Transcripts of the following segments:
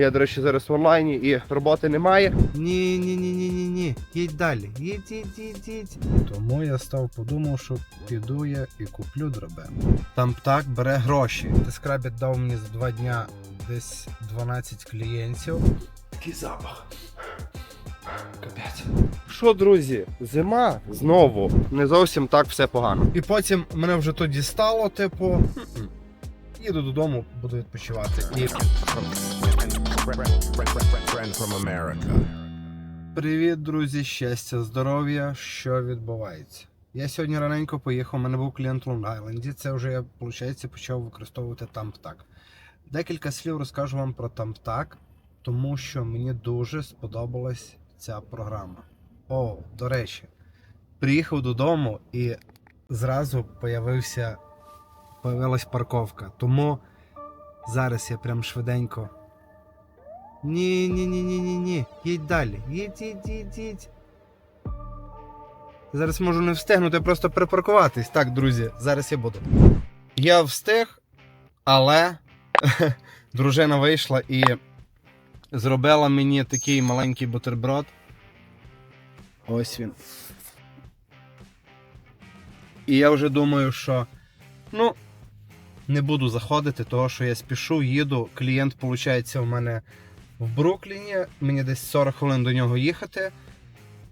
Я, до речі, зараз в онлайні і роботи немає. Ні, ні, ні, ні, ні, ні. Їдь далі. Їдь, їдь, їдь, їдь. Тому я став подумав, що піду я і куплю драбину. Там так бере гроші. Дескрабіт дав мені за два дня десь 12 клієнтів. Такий запах. Капець. Що, друзі, зима знову не зовсім так все погано. І потім мене вже то дістало, типу. Їду додому, буду відпочивати. І. Привіт, друзі, щастя, здоров'я. Що відбувається? Я сьогодні раненько поїхав, у мене був клієнт в Лонг-Айленді. Це вже я, виходить, почав використовувати TampTag. Декілька слів розкажу вам про TampTag, тому що мені дуже сподобалась ця програма. О, до речі, приїхав додому і зразу появився, появилась парковка. Тому зараз я прям швиденько ні, ні, ні, ні, ні, ні. Їдь далі. Їдь, їдь, їдь, їдь. Зараз можу не встигнути просто припаркуватись. Так, друзі, зараз я буду. Я встиг, але дружина вийшла і зробила мені такий маленький бутерброд. Ось він. І я вже думаю, що ну, не буду заходити, того що я спішу, їду. Клієнт, виходить, у мене в Брукліні. Мені десь 40 хвилин до нього їхати.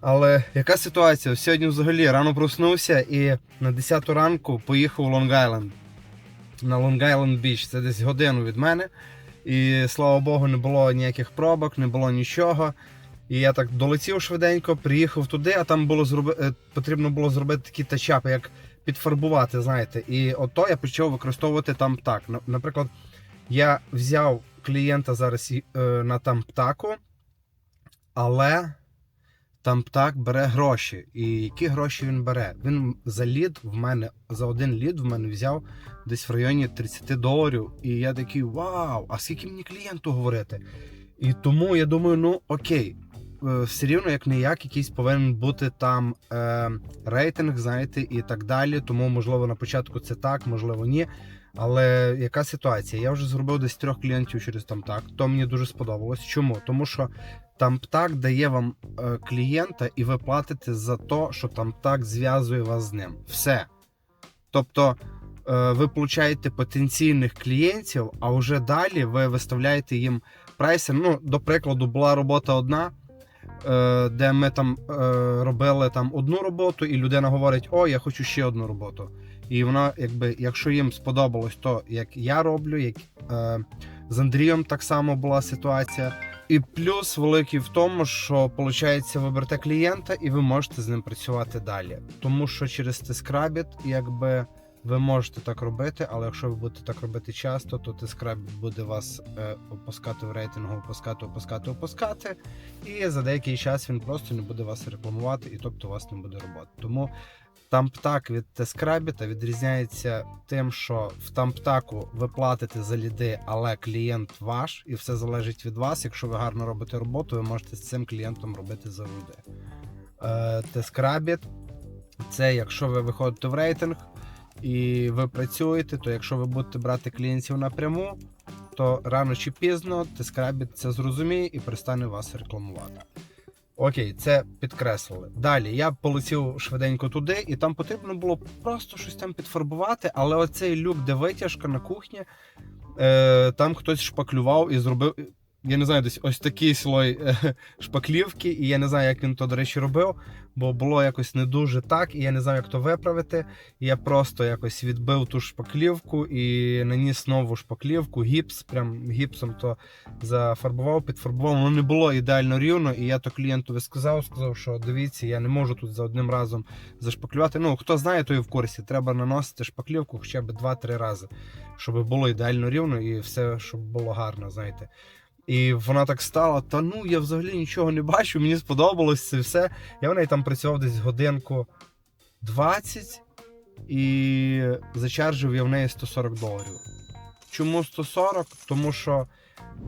Але яка ситуація? Сьогодні взагалі рано проснувся і на 10 ранку поїхав у Лонг-Айленд. На Лонг-Айленд Біч. Це десь годину від мене. І слава Богу, не було ніяких пробок, не було нічого. І я так долетів швиденько, приїхав туди, а там було зроби... е, потрібно було зробити такі тачапи, як підфарбувати, знаєте. І ото я почав використовувати там так. Наприклад, я взяв клієнта зараз е, на тамптаку, але тамптак бере гроші. І які гроші він бере? Він за лід в мене, за один лід в мене взяв десь в районі 30 доларів. І я такий вау! А скільки мені клієнту говорити? І тому я думаю, ну окей. е, Все рівно, як не як, якийсь повинен бути там е, рейтинг, знаєте, і так далі. Тому, можливо, на початку це так, можливо, ні. Але яка ситуація? Я вже зробив десь трьох клієнтів через TampTag. То мені дуже сподобалось. Чому? Тому що TampTag дає вам е, клієнта, і ви платите за те, що TampTag зв'язує вас з ним. Все. Тобто е, ви получаєте потенційних клієнтів, а вже далі ви виставляєте їм прайси. Ну, до прикладу, була робота одна. е, Де ми там робили там одну роботу, і людина говорить: О, я хочу ще одну роботу. І вона, якби, якщо їм сподобалось то, як я роблю, як е, з Андрієм так само була ситуація. І плюс великий в тому, що виходить, ви берете клієнта і ви можете з ним працювати далі. Тому що через Тескрабіт, якби ви можете так робити, але якщо ви будете так робити часто, то Тескрабіт буде вас е, опускати в рейтингу, опускати, опускати, опускати. І за деякий час він просто не буде вас рекламувати, і тобто у вас не буде роботи. Тому Тамптак від Тескрабіта відрізняється тим, що в Тамптаку ви платите за ліди, але клієнт ваш, і все залежить від вас. Якщо ви гарно робите роботу, ви можете з цим клієнтом робити завжди. Е, Тескрабіт це якщо ви виходите в рейтинг і ви працюєте, то якщо ви будете брати клієнтів напряму, то рано чи пізно Тескрабіт це зрозуміє і перестане вас рекламувати. Окей, це підкреслили. Далі я полетів швиденько туди, і там потрібно було просто щось там підфарбувати, але оцей люк, де витяжка на кухні, е, там хтось шпаклював і зробив. Я не знаю, десь ось такий слой е, шпаклівки, і я не знаю, як він то, до речі, робив, бо було якось не дуже так, і я не знаю, як то виправити. Я просто якось відбив ту шпаклівку і наніс нову шпаклівку, гіпс, прям гіпсом то зафарбував, підфарбував. Воно не було ідеально рівно. І я то клієнтові сказав, сказав, що дивіться, я не можу тут за одним разом зашпаклювати. Ну, хто знає, той в курсі. Треба наносити шпаклівку хоча б 2-3 рази, щоб було ідеально рівно і все, щоб було гарно, знаєте. І вона так стала, та ну я взагалі нічого не бачу, мені сподобалось це все. Я в неї там працював десь годинку 20 і зачаржив я в неї 140 доларів. Чому 140? Тому що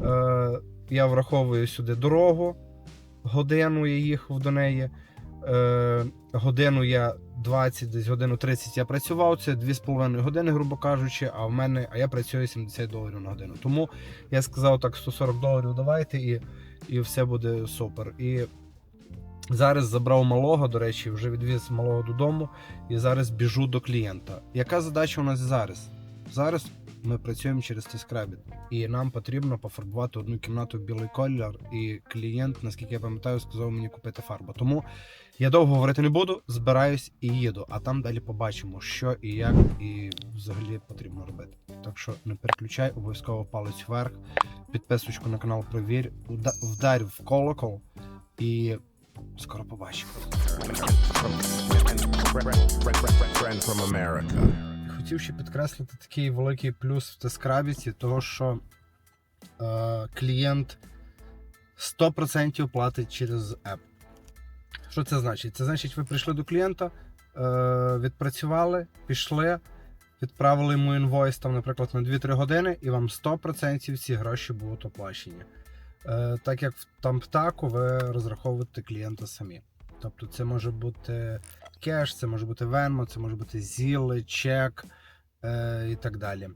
е, я враховую сюди дорогу, годину я їхав до неї. Е, годину я 20, десь годину 30 я працював. Це 2,5 години, грубо кажучи, а в мене, а я працюю 70 доларів на годину. Тому я сказав так, 140 доларів давайте і, і все буде супер. І зараз забрав малого, до речі, вже відвіз малого додому і зараз біжу до клієнта. Яка задача у нас зараз? Зараз ми працюємо через T-Scrabit, і нам потрібно пофарбувати одну кімнату в білий колір. І клієнт, наскільки я пам'ятаю, сказав мені купити фарбу. Тому я довго говорити не буду, збираюсь і їду. А там далі побачимо, що і як, і взагалі потрібно робити. Так що не переключай, обов'язково палець вверх, підписочку на канал провір, вда- вдарь в колокол і скоро побачимо. Хотів ще підкреслити такий великий плюс в Тескрабіці, того що е, клієнт 100% платить через App. Що це значить? Це значить, ви прийшли до клієнта, е, відпрацювали, пішли, відправили йому інвойс, там, наприклад, на 2-3 години, і вам 100% ці гроші будуть оплачені. Е, так як в Тамптаку ви розраховуєте клієнта самі. Тобто це може бути кеш, це може бути Venmo, це може бути Зіли, чек е, і так далі.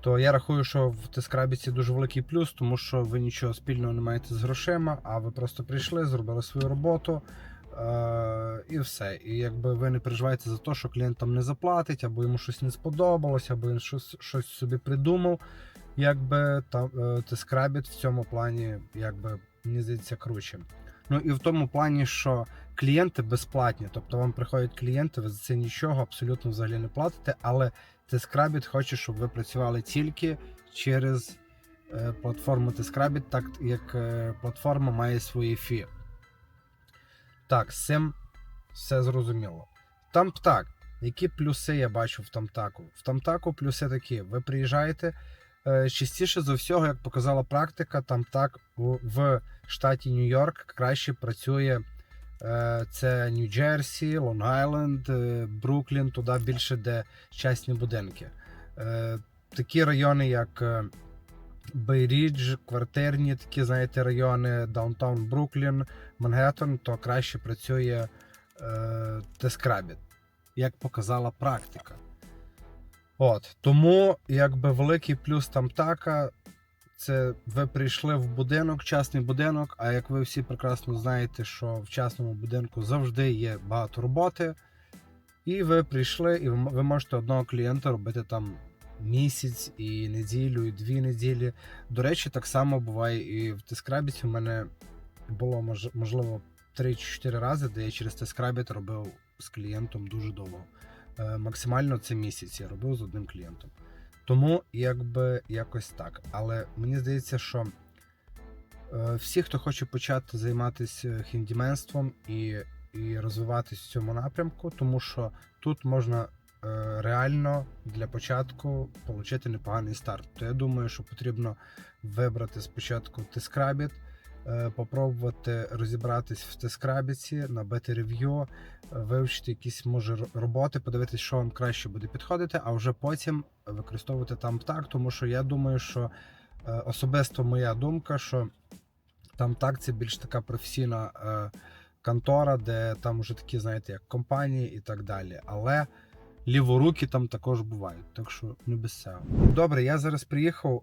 То я рахую, що в Тескрабіці дуже великий плюс, тому що ви нічого спільного не маєте з грошима, а ви просто прийшли, зробили свою роботу е, і все. І якби ви не переживаєте за те, що клієнт там не заплатить, або йому щось не сподобалось, або він щось, щось собі придумав. Якби там е, Тескрабіт в цьому плані, якби мені здається, круче. Ну і в тому плані, що клієнти безплатні, тобто вам приходять клієнти, ви за це нічого абсолютно взагалі не платите, але Тескрабіт хоче, щоб ви працювали тільки через е, платформу Тескрабіт, так як е, платформа має свої фі. Так, з цим все зрозуміло. Тамптак. Які плюси я бачу в Тамтаку? В Тамтаку плюси такі: ви приїжджаєте. Е, Частіше за всього, як показала практика, там так в штаті Нью-Йорк краще працює е, це Нью-Джерсі, Лонг-Айленд, е, Бруклін, туди більше де частні будинки. Такі райони, як Бейрідж, квартирні, такі, знаєте, райони, Даунтаун Бруклін, Мангеттен, то краще працює Тескрабіт, як показала практика. От, тому якби великий плюс там така, це ви прийшли в будинок, частний будинок. А як ви всі прекрасно знаєте, що в частному будинку завжди є багато роботи, і ви прийшли, і ви можете одного клієнта робити там місяць, і неділю, і дві неділі. До речі, так само буває і в Тескрабіті. У мене було мож- можливо 3-4 рази, де я через Тескрабіт робив з клієнтом дуже довго. Е, Максимально це місяць я робив з одним клієнтом. Тому якби якось так. Але мені здається, що е, всі, хто хоче почати займатися хіндіменством і, і розвиватись в цьому напрямку, тому що тут можна е, реально для початку отримати непоганий старт. То я думаю, що потрібно вибрати спочатку Тескрабіт, е, попробувати розібратись в Тескрабіці, набити рев'ю, е, вивчити якісь може роботи, подивитись, що вам краще буде підходити, а вже потім використовувати там так, тому що я думаю, що е, особисто моя думка, що там так це більш така професійна е, контора, де там вже такі, знаєте, як компанії і так далі. Але ліворуки там також бувають, так що не без цього. Добре, я зараз приїхав.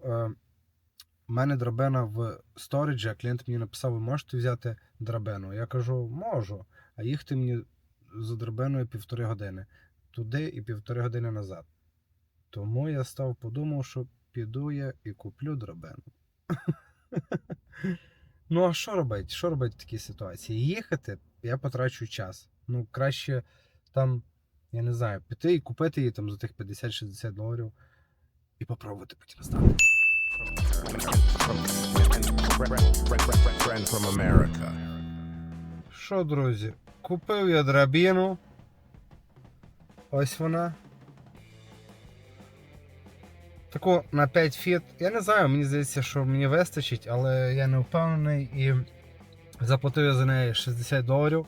У мене драбина в сториджі, а клієнт мені написав, ви можете взяти драбину. Я кажу, можу. А їхати мені за драбиною півтори години. Туди і півтори години назад. Тому я став подумав, що піду я і куплю драбину. ну, а що робити? Що робити в такій ситуації? Їхати, я потрачу час. Ну, краще там, я не знаю, піти і купити її там за тих 50-60 доларів і попробувати потім стати. From America. Що, друзі, купив я драбіну. Ось вона. Таку на 5 фіт. Я не знаю, мені здається, що мені вистачить, але я не впевнений і заплатив я за неї 60 доларів.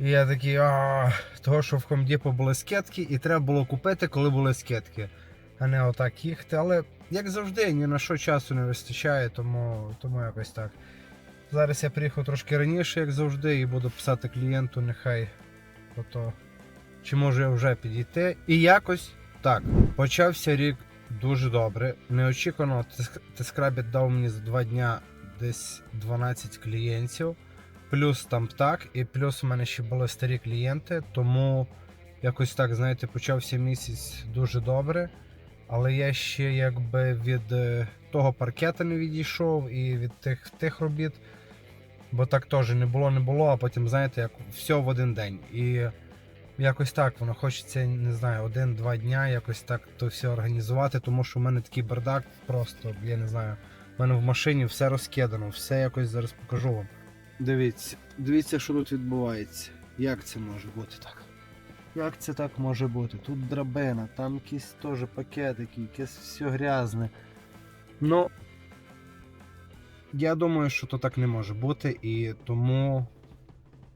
І я такий, а того, що в Depot були скидки, і треба було купити, коли були скидки, а не отак їхати. Але як завжди, ні на що часу не вистачає, тому, тому якось так. Зараз я приїхав трошки раніше, як завжди, і буду писати клієнту, нехай ото, чи може я вже підійти. І якось так, почався рік дуже добре. Неочікувано Тескрабіт дав мені за два дня десь 12 клієнтів, плюс там так, і плюс у мене ще були старі клієнти, тому якось так, знаєте, почався місяць дуже добре. Але я ще якби від е, того паркета не відійшов і від тих, тих робіт. Бо так теж не було, не було, а потім, знаєте, як все в один день. І якось так воно хочеться, не знаю, один-два дня якось так то все організувати, тому що в мене такий бардак просто, я не знаю. У мене в машині все розкидано, все якось зараз покажу вам. Дивіться, дивіться, що тут відбувається. Як це може бути так? Як це так може бути? Тут драбина, там якісь теж пакетики, якесь все грязне. Ну, я думаю, що то так не може бути, і тому,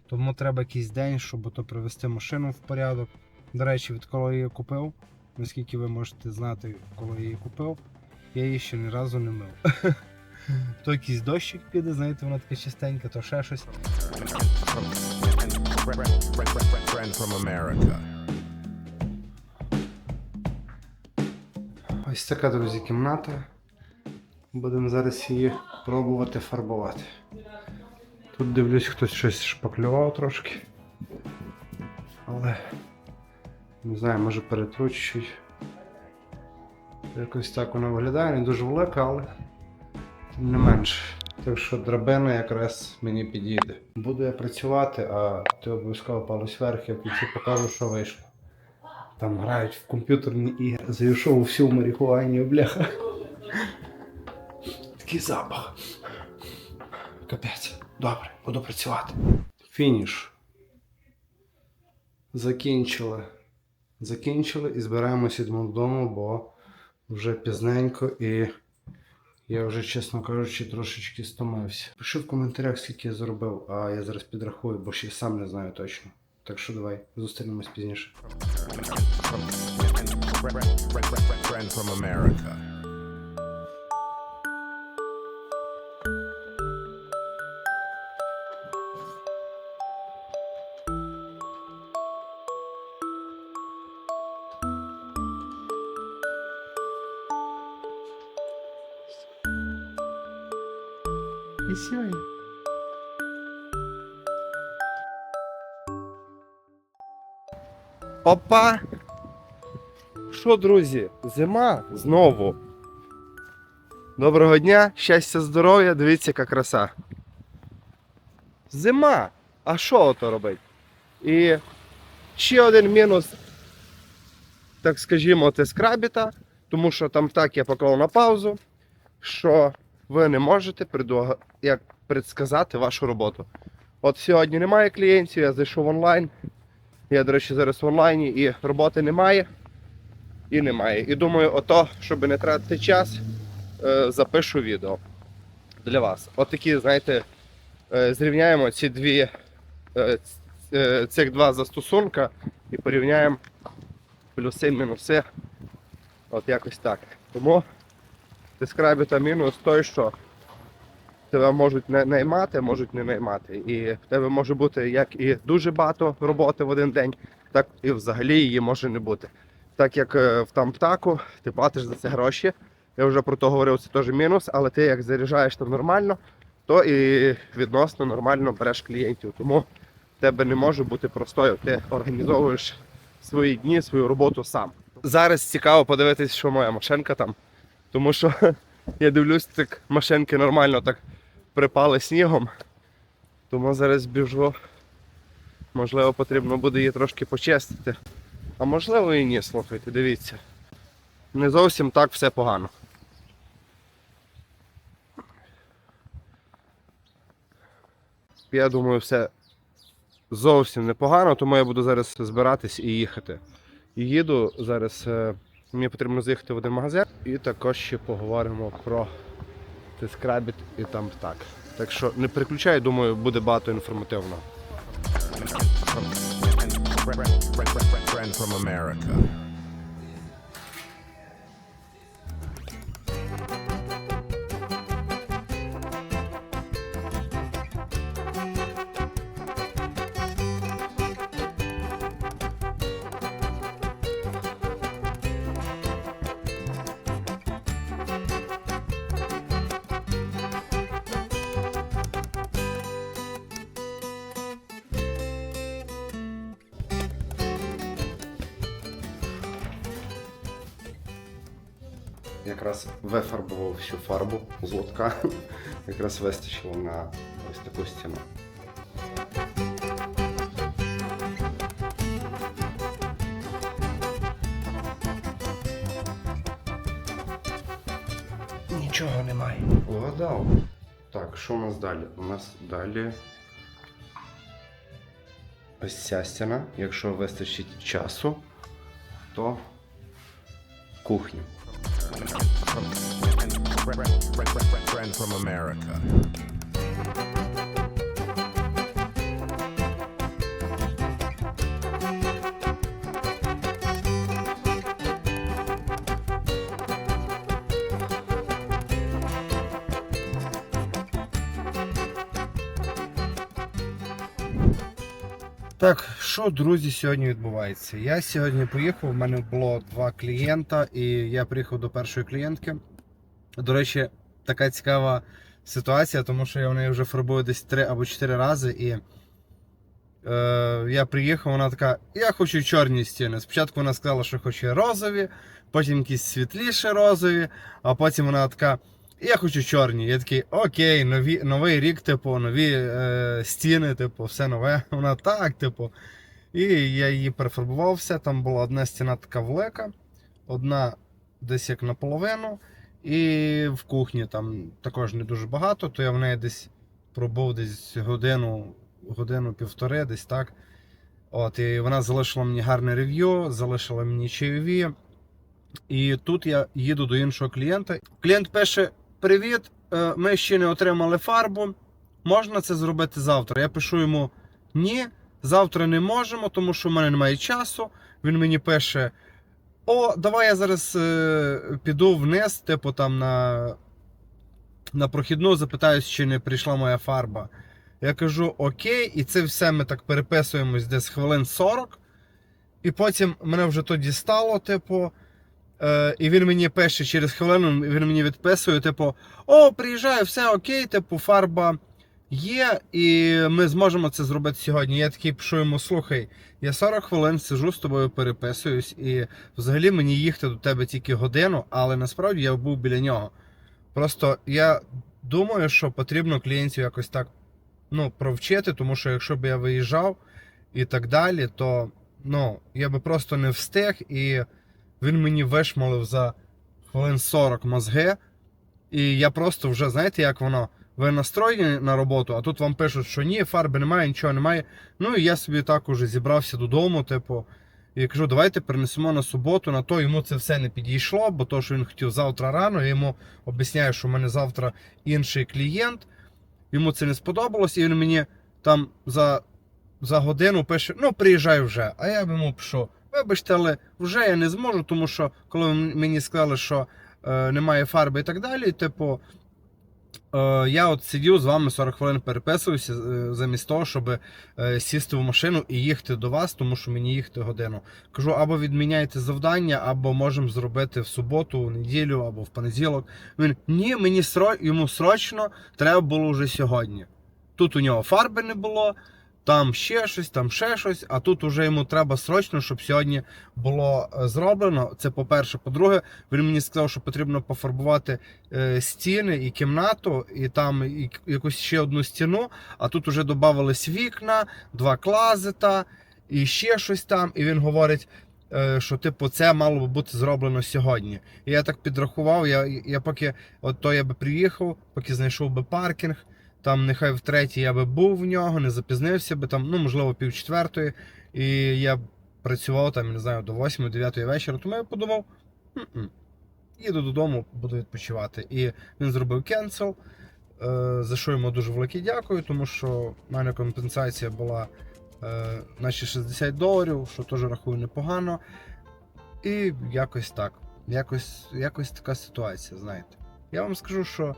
тому треба якийсь день, щоб то привести машину в порядок. До речі, відколи я її купив, наскільки ви можете знати, коли я її купив, я її ще ні разу не мив. То якийсь дощик піде, знаєте, вона така чистенька, то ще щось. Ось така, друзі, кімната. Будемо зараз її пробувати фарбувати. Тут дивлюсь, хтось щось шпаклював трошки. Але не знаю, може перетручить. Якось так вона виглядає, не дуже велика, але не менше. Так що драбина якраз мені підійде. Буду я працювати, а ти обов'язково палець вверх, я в покажу, що вийшло. Там грають в комп'ютерні ігри. Зайшов у всю марихуані, бляха. Такий запах. Капець. Добре, буду працювати. Фініш. Закінчили. Закінчили і збираємося додому, бо вже пізненько і я вже, чесно кажучи, трошечки стомився. Пиши в коментарях, скільки я заробив, а я зараз підрахую, бо ще сам не знаю точно. Так що давай, зустрінемось пізніше. І сьогодні. Опа! Що, друзі, зима знову. Доброго дня, щастя, здоров'я, дивіться, яка краса. Зима! А що ото робить? І ще один мінус, так скажімо, тескрабіта, тому що там так я поклав на паузу, що ви не можете преду... як предсказати вашу роботу. От сьогодні немає клієнтів, я зайшов онлайн. Я, до речі, зараз в онлайні і роботи немає. І немає. І думаю, ото, щоб не тратити час, е, запишу відео для вас. От такі, знаєте, е, зрівняємо ці дві, е, цих два застосунка і порівняємо плюси, мінуси. От якось так. Тому дескрабіта мінус той, що тебе можуть не наймати, можуть не наймати. І в тебе може бути як і дуже багато роботи в один день, так і взагалі її може не бути. Так як е, в там птаку, ти платиш за це гроші. Я вже про то говорив, це теж мінус, але ти як заряджаєш там нормально, то і відносно нормально береш клієнтів. Тому в тебе не може бути простою. Ти організовуєш свої дні, свою роботу сам. Зараз цікаво подивитись, що моя машинка там. Тому що я дивлюсь, так машинки нормально так припали снігом. Тому зараз біжу. Можливо, потрібно буде її трошки почистити. А можливо і ні, слухайте, дивіться. Не зовсім так все погано. Я думаю, все зовсім непогано, тому я буду зараз збиратись і їхати. І їду зараз. Мені потрібно заїхати в один магазин і також ще поговоримо про Тескрабіт і там так. Так що не переключай, думаю, буде багато friend from America. Якраз вифарбував всю фарбу з лотка. Якраз вистачило на ось таку стіну. Нічого немає. Вгадав. Так, що у нас далі? У нас далі. Ось ця стіна. Якщо вистачить часу, то кухня. Friend, friend, friend, friend from America. Так, що, друзі, сьогодні відбувається? Я сьогодні поїхав, у мене було два клієнта, і я приїхав до першої клієнтки. До речі, така цікава ситуація, тому що я в неї вже фарбую десь три або чотири рази, і е, я приїхав, вона така, я хочу чорні стіни. Спочатку вона сказала, що хоче розові, потім якісь світліші розові, а потім вона така. Я хочу чорні. Я такий, окей, нові, новий рік, типу, нові е, стіни, типу, все нове. Вона так, типу. І я її перефарбував все. Там була одна стіна така велика, одна десь як наполовину. І в кухні там також не дуже багато, то я в неї десь пробув десь годину, годину-півтори, десь так. От, і вона залишила мені гарне рев'ю, залишила мені чайові. І тут я їду до іншого клієнта. Клієнт пише: Привіт, е, ми ще не отримали фарбу. Можна це зробити завтра? Я пишу йому ні, завтра не можемо, тому що в мене немає часу. Він мені пише: О, давай я зараз е, піду вниз, типу там на, на прохідну, запитаюсь, чи не прийшла моя фарба. Я кажу окей, і це все ми так переписуємось десь хвилин 40. І потім мене вже то дістало, типу. Е, і він мені пише через хвилину, він мені відписує, типу, о, приїжджаю, все окей, типу, фарба є, і ми зможемо це зробити сьогодні. Я такий пишу йому, слухай, я 40 хвилин сижу з тобою, переписуюсь, і взагалі мені їхати до тебе тільки годину, але насправді я був біля нього. Просто я думаю, що потрібно клієнтів якось так ну, провчити, тому що якщо б я виїжджав і так далі, то ну, я би просто не встиг і. Він мені вишмалив за хвилин 40 мозги. І я просто вже, знаєте, як воно, ви настроєні на роботу, а тут вам пишуть, що ні, фарби немає, нічого немає. Ну і я собі так уже зібрався додому, типу, і кажу, давайте перенесемо на суботу, на то йому це все не підійшло, бо то, що він хотів завтра рано, я йому об'ясняю, що в мене завтра інший клієнт. Йому це не сподобалось, і він мені там за, за годину пише: ну, приїжджай вже. А я б йому пишу. Вибачте, але вже я не зможу, тому що коли мені сказали, що е, немає фарби і так далі, типу, я от сидів з вами 40 хвилин переписувався е, замість того, щоб е, сісти в машину і їхати до вас, тому що мені їхати годину. Кажу, або відміняйте завдання, або можемо зробити в суботу, в неділю, або в понеділок. Він ні, мені сро... йому срочно треба було вже сьогодні. Тут у нього фарби не було там ще щось, там ще щось, а тут уже йому треба срочно, щоб сьогодні було е, зроблено. Це по-перше. По-друге, він мені сказав, що потрібно пофарбувати е, стіни і кімнату, і там і якусь ще одну стіну. А тут уже додавались вікна, два клазета і ще щось там. І він говорить. е, Що типу це мало би бути зроблено сьогодні. І я так підрахував. Я, я поки от то я би приїхав, поки знайшов би паркінг, там нехай втретє я би був в нього, не запізнився би там, ну можливо, пів четвертої. І я працював там, не знаю, до 8-9 вечора. Тому я подумав, «М-м, їду додому, буду відпочивати. І він зробив кенсел, за що йому дуже велике дякую, тому що в мене компенсація була е, наші 60 доларів, що теж рахую непогано. І якось так. Якось, якось така ситуація, знаєте. Я вам скажу, що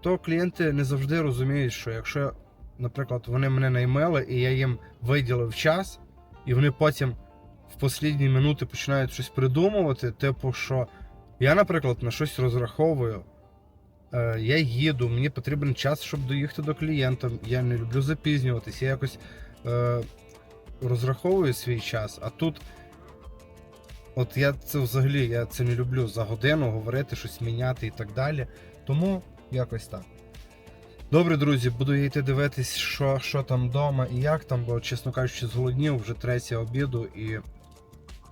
то клієнти не завжди розуміють, що якщо, наприклад, вони мене наймили і я їм виділив час, і вони потім в послідні минути починають щось придумувати, типу, що я, наприклад, на щось розраховую. е, Я їду, мені потрібен час, щоб доїхати до клієнта. Я не люблю запізнюватись. Я якось е, розраховую свій час, а тут От я це взагалі я це не люблю за годину говорити, щось міняти і так далі. Тому якось так. Добре, друзі, буду я йти дивитись, що, що там вдома і як там, бо, чесно кажучи, зголоднів вже третя обіду і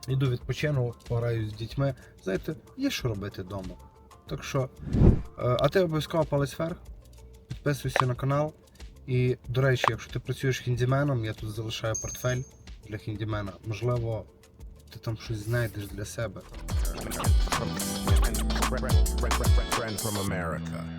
йду відпочину, пограю з дітьми. Знаєте, є що робити вдома. Так що, е, а ти обов'язково палець вверх, підписуйся на канал. І, до речі, якщо ти працюєш хіндіменом, я тут залишаю портфель для хіндімена. Можливо, ти там щось знайдеш для себе. Friend from America.